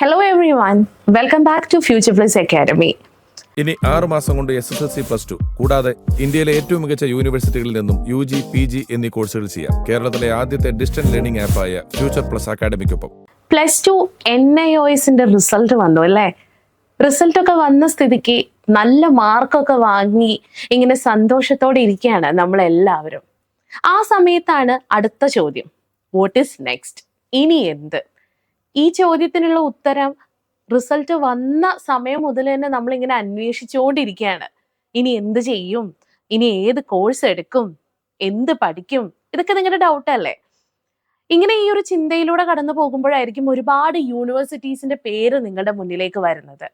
Hello everyone welcome back to future plus academy ഇനി ആറ് മാസം കൊണ്ട് S S L C plus two കൂടാതെ ഇന്ത്യയിലെ ഏറ്റവും മികച്ച യൂണിവേഴ്സിറ്റികളിൽ നിന്നും യു ജി പി ജി എന്നീ കോഴ്സുകൾ ചെയ്യാം. കേരളത്തിലെ ആദ്യത്തെ ഡിസ്റ്റന്റ് ലേണിംഗ് ആപ്പായ future plus അക്കാഡമിക്കൊപ്പം plus two N I O എസിന്റെ റിസൾട്ട് വന്നു അല്ലേ? റിസൾട്ട് ഒക്കെ വന്ന സ്ഥിതിക്ക് നല്ല മാർക്കൊക്കെ വാങ്ങി ഇങ്ങനെ സന്തോഷത്തോടെ ഇരിക്കുകയാണ് നമ്മളെല്ലാവരും. ആ സമയത്താണ് അടുത്ത ചോദ്യം. വാട്ട് ഈസ് നെക്സ്റ്റ് ഇനി എന്ത്? ഈ ചോദ്യത്തിനുള്ള ഉത്തരം റിസൾട്ട് വന്ന സമയം മുതൽ തന്നെ നമ്മളിങ്ങനെ അന്വേഷിച്ചുകൊണ്ടിരിക്കുകയാണ്. ഇനി എന്ത് ചെയ്യും? ഇനി ഏത് കോഴ്സ് എടുക്കും? എന്ത് പഠിക്കും? ഇതൊക്കെ നിങ്ങളുടെ ഡൗട്ട് അല്ലേ? ഇങ്ങനെ ഈ ഒരു ചിന്തയിലൂടെ കടന്നു പോകുമ്പോഴായിരിക്കും ഒരുപാട് യൂണിവേഴ്സിറ്റീസിന്റെ പേര് നിങ്ങളുടെ മുന്നിലേക്ക് വരുന്നത്.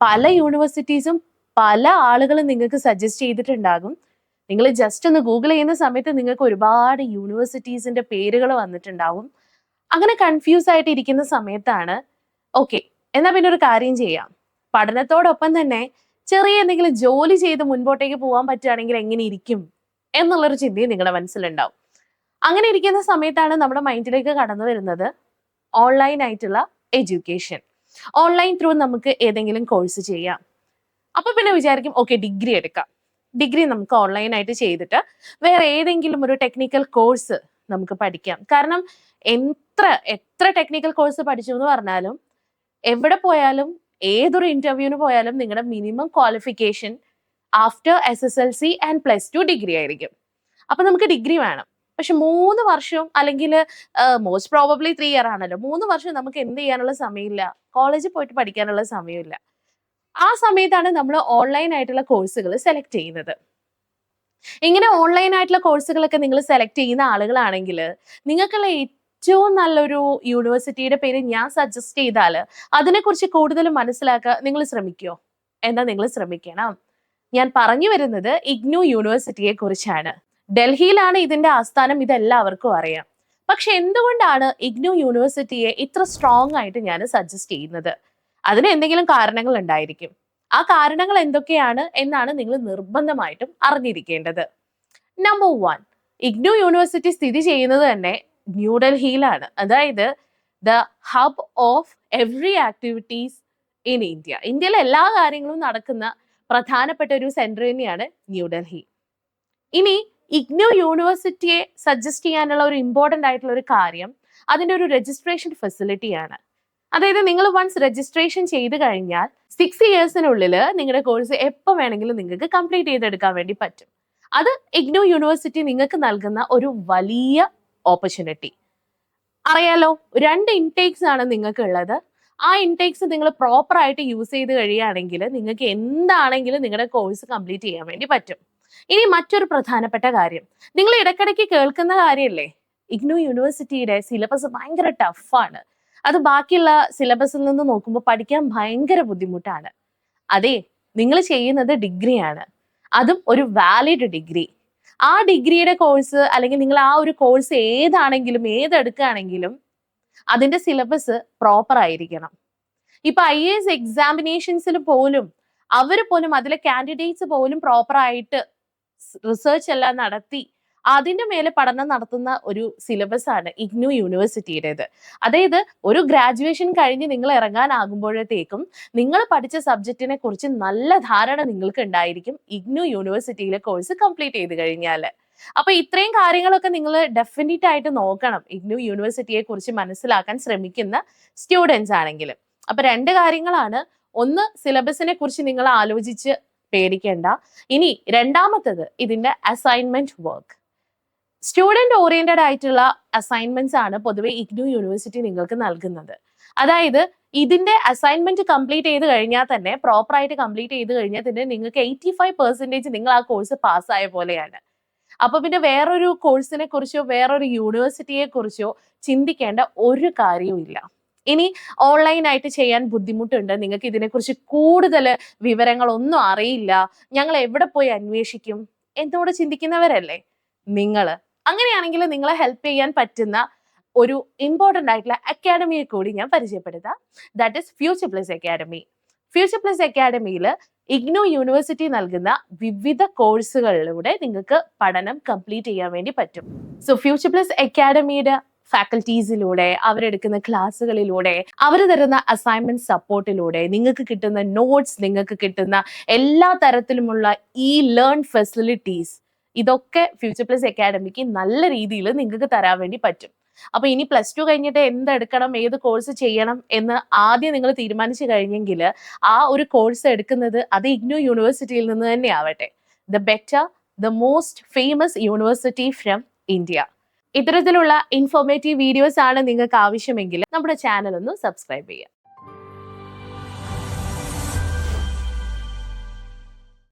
പല യൂണിവേഴ്സിറ്റീസും പല ആളുകളും നിങ്ങൾക്ക് സജസ്റ്റ് ചെയ്തിട്ടുണ്ടാകും. നിങ്ങൾ ജസ്റ്റ് ഒന്ന് ഗൂഗിൾ ചെയ്യുന്ന സമയത്ത് നിങ്ങൾക്ക് ഒരുപാട് യൂണിവേഴ്സിറ്റീസിന്റെ പേരുകൾ വന്നിട്ടുണ്ടാവും. അങ്ങനെ കൺഫ്യൂസ് ആയിട്ട് ഇരിക്കുന്ന സമയത്താണ് ഓക്കെ എന്നാ പിന്നെ ഒരു കാര്യം ചെയ്യാം. പഠനത്തോടൊപ്പം തന്നെ ചെറിയ എന്തെങ്കിലും ജോലി ചെയ്ത് മുൻപോട്ടേക്ക് പോകാൻ പറ്റുകയാണെങ്കിൽ എങ്ങനെ ഇരിക്കും എന്നുള്ളൊരു ചിന്തയും നിങ്ങളുടെ മനസ്സിലുണ്ടാവും. അങ്ങനെ ഇരിക്കുന്ന സമയത്താണ് നമ്മുടെ മൈൻഡിലേക്ക് കടന്നു വരുന്നത് ഓൺലൈൻ ആയിട്ടുള്ള എഡ്യൂക്കേഷൻ ഓൺലൈൻ ത്രൂ നമുക്ക് ഏതെങ്കിലും കോഴ്സ് ചെയ്യാം. അപ്പൊ പിന്നെ വിചാരിക്കും ഓക്കെ ഡിഗ്രി എടുക്കാം. ഡിഗ്രി നമുക്ക് ഓൺലൈനായിട്ട് ചെയ്തിട്ട് വേറെ ഏതെങ്കിലും ഒരു ടെക്നിക്കൽ കോഴ്സ് നമുക്ക് പഠിക്കാം. കാരണം എത്ര എത്ര ടെക്നിക്കൽ കോഴ്സ് പഠിച്ചു എന്ന് പറഞ്ഞാലും എവിടെ പോയാലും ഏതൊരു ഇന്റർവ്യൂവിന് പോയാലും നിങ്ങളുടെ minimum qualification after S S L C and plus two degree ആയിരിക്കും. അപ്പൊ നമുക്ക് ഡിഗ്രി വേണം. പക്ഷെ മൂന്ന് വർഷം അല്ലെങ്കിൽ മോസ്റ്റ് പ്രോബബ്ലി ത്രീ ഇയർ ആണല്ലോ. മൂന്ന് വർഷം നമുക്ക് എന്ത് ചെയ്യാനുള്ള സമയമില്ല. കോളേജിൽ പോയിട്ട് പഠിക്കാനുള്ള സമയമില്ല. ആ സമയത്താണ് നമ്മൾ ഓൺലൈൻ ആയിട്ടുള്ള കോഴ്സുകൾ സെലക്ട് ചെയ്യുന്നത്. ഇങ്ങനെ ഓൺലൈൻ ആയിട്ടുള്ള കോഴ്സുകളൊക്കെ നിങ്ങൾ സെലക്ട് ചെയ്യുന്ന ആളുകളാണെങ്കിൽ നിങ്ങൾക്കുള്ള ഏറ്റവും നല്ലൊരു യൂണിവേഴ്സിറ്റിയുടെ പേര് ഞാൻ സജസ്റ്റ് ചെയ്താൽ അതിനെക്കുറിച്ച് കൂടുതൽ മനസ്സിലാക്കാൻ നിങ്ങൾ ശ്രമിക്കുമോ എന്താ നിങ്ങൾ ശ്രമിക്കണം? ഞാൻ പറഞ്ഞു വരുന്നത് ഇഗ്നു യൂണിവേഴ്സിറ്റിയെ കുറിച്ചാണ്. ഡൽഹിയിലാണ് ഇതിന്റെ ആസ്ഥാനം ഇതെല്ലാവർക്കും അറിയാം. പക്ഷെ എന്തുകൊണ്ടാണ് ഇഗ്നു യൂണിവേഴ്സിറ്റിയെ ഇത്ര സ്ട്രോങ് ആയിട്ട് ഞാൻ സജസ്റ്റ് ചെയ്യുന്നത്? അതിന് എന്തെങ്കിലും കാരണങ്ങൾ ഉണ്ടായിരിക്കും. ആ കാരണങ്ങൾ എന്തൊക്കെയാണ് എന്നാണ് നിങ്ങൾ നിർബന്ധമായിട്ടും അറിഞ്ഞിരിക്കേണ്ടത്. നമ്പർ വൺ ഇഗ്നു യൂണിവേഴ്സിറ്റി സ്ഥിതി ചെയ്യുന്നത് തന്നെ ന്യൂഡൽഹിയിലാണ് അതായത് the hub of every activities in India ഇന്ത്യയിലെ എല്ലാ കാര്യങ്ങളും നടക്കുന്ന പ്രധാനപ്പെട്ട ഒരു സെന്റർ തന്നെയാണ് ന്യൂഡൽഹി ഇനി ഇഗ്നു യൂണിവേഴ്സിറ്റിയെ സജസ്റ്റ് ചെയ്യാനുള്ള ഒരു ഇമ്പോർട്ടന്റ് ആയിട്ടുള്ള ഒരു കാര്യം അതിന്റെ ഒരു രജിസ്ട്രേഷൻ ഫെസിലിറ്റിയാണ് അതായത് നിങ്ങൾ വൺസ് രജിസ്ട്രേഷൻ ചെയ്ത് കഴിഞ്ഞാൽ സിക്സ് ഇയേഴ്സിനുള്ളിൽ നിങ്ങളുടെ കോഴ്സ് എപ്പോൾ വേണമെങ്കിലും നിങ്ങൾക്ക് കംപ്ലീറ്റ് ചെയ്തെടുക്കാൻ വേണ്ടി പറ്റും. അത് ഇഗ്നോ യൂണിവേഴ്സിറ്റി നിങ്ങൾക്ക് നൽകുന്ന ഒരു വലിയ ഓപ്പർച്യൂണിറ്റി അറിയാലോ രണ്ട് ഇൻടേക്സ് ആണ് നിങ്ങൾക്ക് ഉള്ളത് ആ ഇൻടേക്സ് നിങ്ങൾ പ്രോപ്പർ ആയിട്ട് യൂസ് ചെയ്ത് കഴിയുകയാണെങ്കിൽ നിങ്ങൾക്ക് എന്താണെങ്കിലും നിങ്ങളുടെ കോഴ്സ് കംപ്ലീറ്റ് ചെയ്യാൻ വേണ്ടി പറ്റും. ഇനി മറ്റൊരു പ്രധാനപ്പെട്ട കാര്യം. നിങ്ങൾ ഇടയ്ക്കിടയ്ക്ക് കേൾക്കുന്ന കാര്യമല്ലേ ഇഗ്നോ യൂണിവേഴ്സിറ്റിയുടെ സിലബസ് ഭയങ്കര ടഫാണ് അത് ബാക്കിയുള്ള സിലബസിൽ നിന്ന് നോക്കുമ്പോൾ പഠിക്കാൻ ഭയങ്കര ബുദ്ധിമുട്ടാണ്. അതെ നിങ്ങൾ ചെയ്യുന്നത് ഡിഗ്രിയാണ്. അതും ഒരു വാലിഡ് ഡിഗ്രി. ആ ഡിഗ്രിയുടെ കോഴ്സ് അല്ലെങ്കിൽ നിങ്ങൾ ആ ഒരു കോഴ്സ് ഏതാണെങ്കിലും ഏതെടുക്കുകയാണെങ്കിലും അതിന്റെ സിലബസ് പ്രോപ്പർ ആയിരിക്കണം. ഇപ്പൊ ഐ എ എസ് എക്സാമിനേഷൻസിൽ പോലും അവർ പോലും അതിലെ കാൻഡിഡേറ്റ്സ് പോലും പ്രോപ്പർ ആയിട്ട് റിസർച്ച് എല്ലാം നടത്തി അതിന്റെ മേലെ പഠനം നടത്തുന്ന ഒരു സിലബസ് ആണ് ഇഗ്നു യൂണിവേഴ്സിറ്റിയുടേത്. അതായത് ഒരു ഗ്രാജുവേഷൻ കഴിഞ്ഞ് നിങ്ങൾ ഇറങ്ങാനാകുമ്പോഴത്തേക്കും നിങ്ങൾ പഠിച്ച സബ്ജക്റ്റിനെ കുറിച്ച് നല്ല ധാരണ നിങ്ങൾക്ക് ഉണ്ടായിരിക്കും ഇഗ്നു യൂണിവേഴ്സിറ്റിയിലെ കോഴ്സ് കംപ്ലീറ്റ് ചെയ്ത് കഴിഞ്ഞാൽ അപ്പൊ ഇത്രയും കാര്യങ്ങളൊക്കെ നിങ്ങൾ ഡെഫിനറ്റ് ആയിട്ട് നോക്കണം ഇഗ്നു യൂണിവേഴ്സിറ്റിയെ കുറിച്ച് മനസ്സിലാക്കാൻ ശ്രമിക്കുന്ന സ്റ്റുഡൻസ് ആണെങ്കിൽ അപ്പൊ രണ്ട് കാര്യങ്ങളാണ്. ഒന്ന് സിലബസിനെ കുറിച്ച് നിങ്ങൾ ആലോചിച്ച് പേടിക്കേണ്ട. ഇനി രണ്ടാമത്തത് ഇതിന്റെ അസൈൻമെന്റ് വർക്ക് സ്റ്റുഡന്റ് ഓറിയന്റഡ് ആയിട്ടുള്ള അസൈൻമെന്റ്സ് ആണ് പൊതുവെ ഇഗ്നു യൂണിവേഴ്സിറ്റി നിങ്ങൾക്ക് നൽകുന്നത്. അതായത് ഇതിന്റെ അസൈൻമെന്റ് കംപ്ലീറ്റ് ചെയ്ത് കഴിഞ്ഞാൽ തന്നെ പ്രോപ്പർ ആയിട്ട് കംപ്ലീറ്റ് ചെയ്ത് കഴിഞ്ഞാൽ തന്നെ നിങ്ങൾക്ക് എയ്റ്റി ഫൈവ് പെർസെന്റേജ് നിങ്ങൾ ആ കോഴ്സ് പാസ്സായ പോലെയാണ്. അപ്പൊ പിന്നെ വേറൊരു കോഴ്സിനെ കുറിച്ചോ വേറൊരു യൂണിവേഴ്സിറ്റിയെ കുറിച്ചോ ചിന്തിക്കേണ്ട ഒരു കാര്യവും ഇല്ല. ഇനി ഓൺലൈനായിട്ട് ചെയ്യാൻ ബുദ്ധിമുട്ടുണ്ട്. നിങ്ങൾക്ക് ഇതിനെക്കുറിച്ച് കൂടുതൽ വിവരങ്ങളൊന്നും അറിയില്ല. ഞങ്ങൾ എവിടെ പോയി അന്വേഷിക്കും? എന്നോട് ചിന്തിക്കുന്നവരല്ലേ? നിങ്ങൾ അങ്ങനെയാണെങ്കിൽ നിങ്ങളെ ഹെൽപ്പ് ചെയ്യാൻ പറ്റുന്ന ഒരു ഇമ്പോർട്ടന്റ് ആയിട്ടുള്ള അക്കാഡമിയെ കൂടി ഞാൻ പരിചയപ്പെടുത്താം. That is future plus academy future plus അക്കാഡമിയിൽ IGNOU university നൽകുന്ന വിവിധ കോഴ്സുകളിലൂടെ നിങ്ങൾക്ക് പഠനം കംപ്ലീറ്റ് ചെയ്യാൻ വേണ്ടി പറ്റും. സോ ഫ്യൂച്ചർ പ്ലസ് അക്കാഡമിയുടെ ഫാക്കൽറ്റീസിലൂടെ അവരെടുക്കുന്ന ക്ലാസ്സുകളിലൂടെ അവർ തരുന്ന അസൈൻമെന്റ് സപ്പോർട്ടിലൂടെ നിങ്ങൾക്ക് കിട്ടുന്ന നോട്ട്സ് നിങ്ങൾക്ക് കിട്ടുന്ന എല്ലാ തരത്തിലുമുള്ള ഈ ലേൺ ഫെസിലിറ്റീസ് ഇതൊക്കെ ഫ്യൂച്ചർ പ്ലസ് അക്കാഡമിക്ക് നല്ല രീതിയിൽ നിങ്ങൾക്ക് തരാൻ വേണ്ടി പറ്റും. അപ്പൊ ഇനി പ്ലസ് ടു കഴിഞ്ഞിട്ട് എന്തെടുക്കണം ഏത് കോഴ്സ് ചെയ്യണം എന്ന് ആദ്യം നിങ്ങൾ തീരുമാനിച്ചു കഴിഞ്ഞെങ്കിൽ ആ ഒരു കോഴ്സ് എടുക്കുന്നത് അത് ഇഗ്നോ യൂണിവേഴ്സിറ്റിയിൽ നിന്ന് തന്നെ ആവട്ടെ. The better the most famous university from India ഇത്തരത്തിലുള്ള ഇൻഫോർമേറ്റീവ് വീഡിയോസ് ആണ് നിങ്ങൾക്ക് ആവശ്യമെങ്കിൽ നമ്മുടെ ചാനൽ ഒന്ന് സബ്സ്ക്രൈബ് ചെയ്യുക.